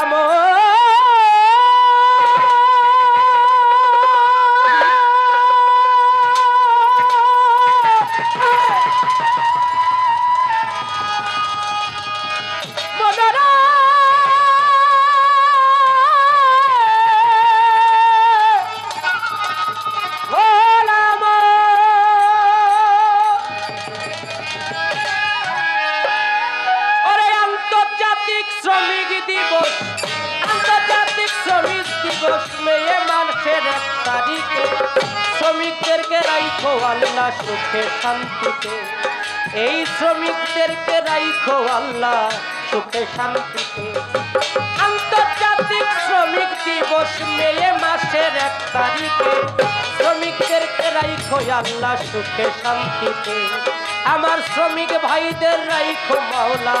বললাম ও শান্তিতে। এই শ্রমিকদেরকে রাইখো আল্লাহ, সুখে শান্তিতে। আন্তর্জাতিক শ্রমিক দিবস মেয়ে মাসের এক তারিখে। শ্রমিকদেরকে রাইখো আল্লাহ, সুখে শান্তিতে। আমার শ্রমিক ভাইদের রাইখো মাওলা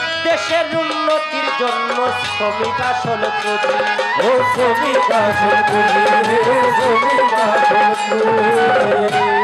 দেশের উন্নতির জন্য শ্রমিক আসল পুঁজি ও শ্রমিক আসল পুঁজি শ্রমিক আসল পুঁজি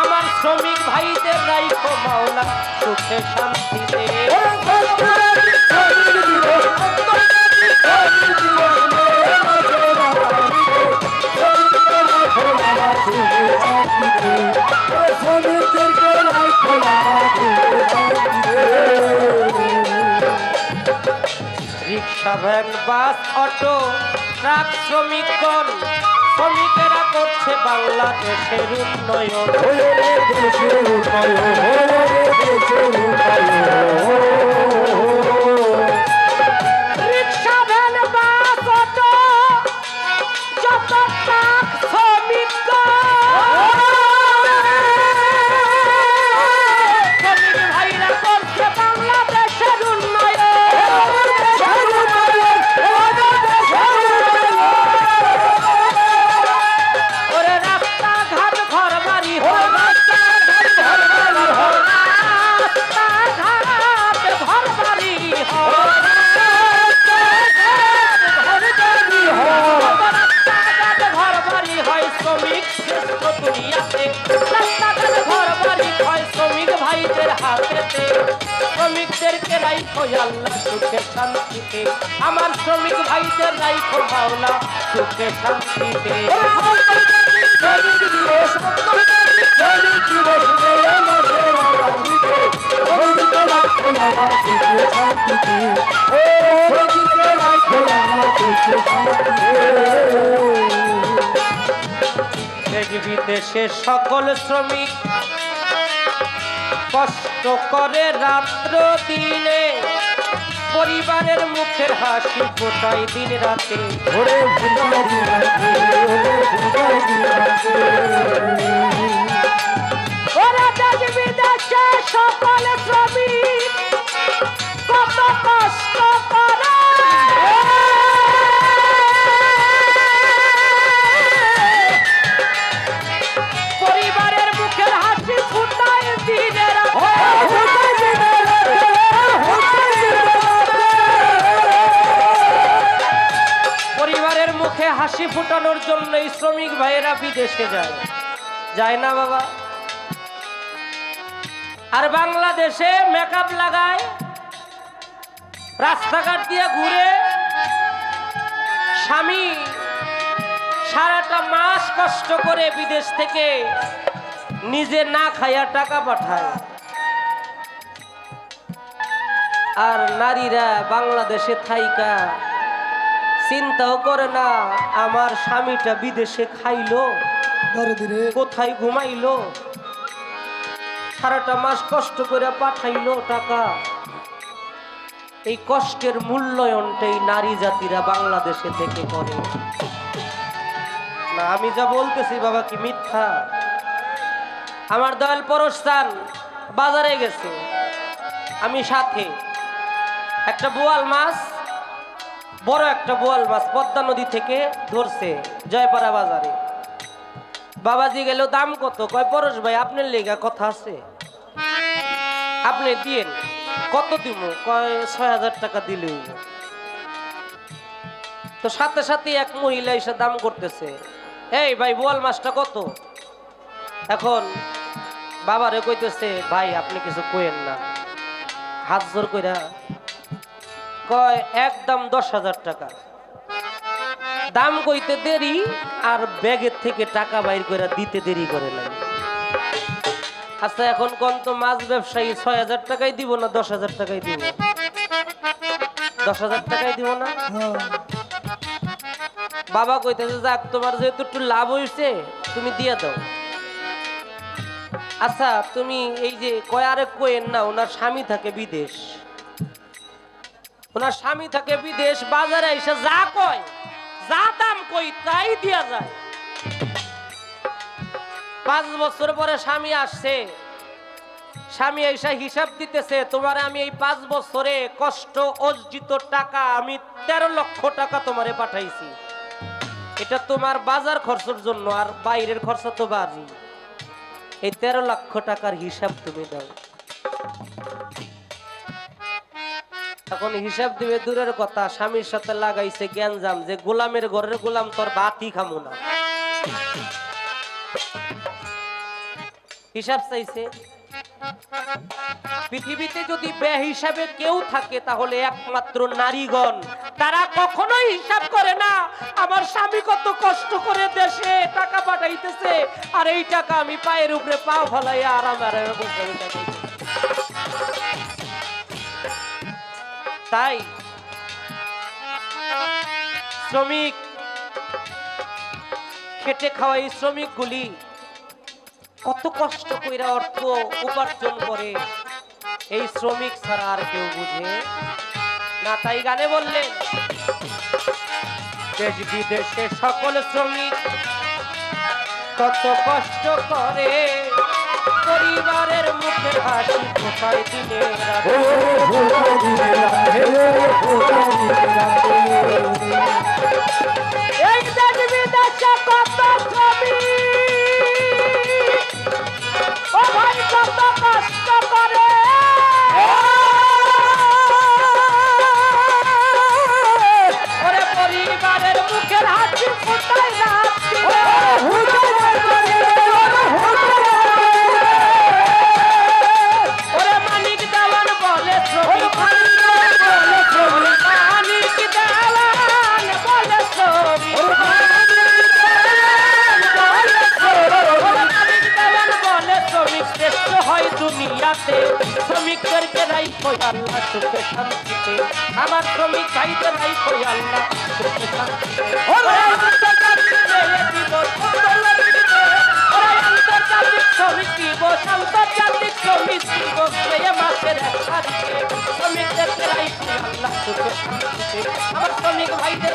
আমার শ্রমিক ভাইদের রাইখো মাওলা সুখে শান্তিতে। Rickshaw van bus auto truck শ্রমিকগণ শ্রমিকেরা করছে বাংলাদেশের উন্নয়ন। শ্রমিকদেরকে রাইখো আল্লাহ সুখে শান্তিতে আমার শ্রমিক ভাইদের রাইখো মাওলা সুখে শান্তিতে দেশ সকল শ্রমিক কষ্ট করে রাত্র দিনে পরিবারের মুখের হাসি ফোটাই দিন রাতে। ওরা দেশ বিদেশে সকল শ্রমিক কত কষ্ট করে হাসি জন্য এই শ্রমিক ভাইয়েরা বিদেশে যায়। যায় না বাবা। আর বাংলাদেশে মেকআপ লাগায়, রাস্তাঘাট দিয়ে ঘুরে, স্বামী সারাটা মাস কষ্ট করে বিদেশ থেকে নিজে না খাইয়া টাকা পাঠায়। আর নারীরা বাংলাদেশে থাইকা চিন্তাও করে না আমার স্বামীটা বিদেশে খাইলো। ধরে ধীরে কোথায় ঘুমাইলো? সারাটা মাস কষ্ট করে পাঠাইলো টাকা। এই কষ্টের মূল্যায়নটাই নারী জাতিরা বাংলাদেশে থেকে করে। না আমি যা বলতেছি বাবা কি মিথ্যা? আমার দয়াল পরস্থান বাজারে গেছে। আমি সাথে। একটা বোয়াল মাছ বড় একটা বোয়াল মাছ পদ্মা নদী থেকে ধরছে জয়পাড়া বাজারে। বাবাজি গেল, দাম কত? কয়, পরশ ভাই, আপনার লেগা কথা আছে। আপনি দিয়েন। কত দিব? কয়, ছয় হাজার টাকা দিলে তো সাথে সাথে এক মহিলা এসে দাম করতেছে। এই ভাই, বোয়াল মাছটা কত? এখন বাবারে কইতেছে, ভাই, আপনি কিছু কইেন না। হাত জোর কইরা কয়, একদম দশ হাজার টাকা। দাম কইতে দেরি আর ব্যাগের থেকে টাকা বাইর করে দিতে দেরি করে নাই। আচ্ছা এখন কোন তো মাছ ব্যবসায়ী, ছয় হাজার টাকাই দিব না, দশ হাজার টাকাই দিব? দশ হাজার টাকাই দিব না? বাবা কইতেছে, যাক, তোমার যেহেতু একটু লাভ হয়েছে তুমি দিয়ে দাও। আচ্ছা তুমি এই যে কয় আরে কোয়েন না, ওনার স্বামী থাকে বিদেশ। ওনার স্বামী থাকে বিদেশ বাজারে এসে যা কয়, যা দাম কই তাই দিয়া যায়। পাঁচ বছর পরে স্বামী আসছে। স্বামী এসে হিসাব দিতেছে, তোমার আমি এই পাঁচ বছরে কষ্ট, অর্জিত টাকা, আমি তেরো লক্ষ টাকা তোমারে পাঠাইছি। এটা তোমার বাজার খরচের জন্য, আর বাইরের খরচা তো বাজি এই তেরো লক্ষ টাকার হিসাব তুমি দাও। এখন হিসাব দিবে দূরের কথা, স্বামীর সাথে লাগাইছে গ্যাঞ্জাম, যে গোলামের ঘরের গোলাম তোর বাতি খামু না। হিসাব চাইছে, পৃথিবীতে যদি বে হিসাবে কেউ থাকে তাহলে একমাত্র নারীগণ। তারা কখনোই হিসাব করে না, আমার স্বামী কত কষ্ট করে দেশে টাকা পাঠাইতেছে, আর এই টাকা আমি পায়ের উপরে পা ফলাই আর আমার বসে তাই শ্রমিক, খেটে খাওয়া এই শ্রমিকগুলি কত কষ্ট কইরা অর্থ উপার্জন করে। এই শ্রমিক ছাড়া আর কেউ বুঝে না, তাই গানে বললেন, দেশ বিদেশে সকল শ্রমিক কত কষ্ট করে পরিবারের মুখে হাসি কোথায় দিনে ও শ্রমিকদেরকে রাইখো আল্লাহ, সুখে শান্তিতে। আমার শ্রমিক ভাইদের রাইখো আল্লাহ, সুখে শান্তিতে। শ্রমিক শ্রমিক আমার শ্রমিক ভাইদের আল্লাহ, সুখে আমার শ্রমিক ভাইদের।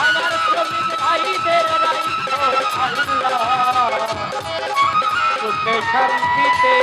আমার শ্রমিক ভাইদের রাইখো শান্তিতে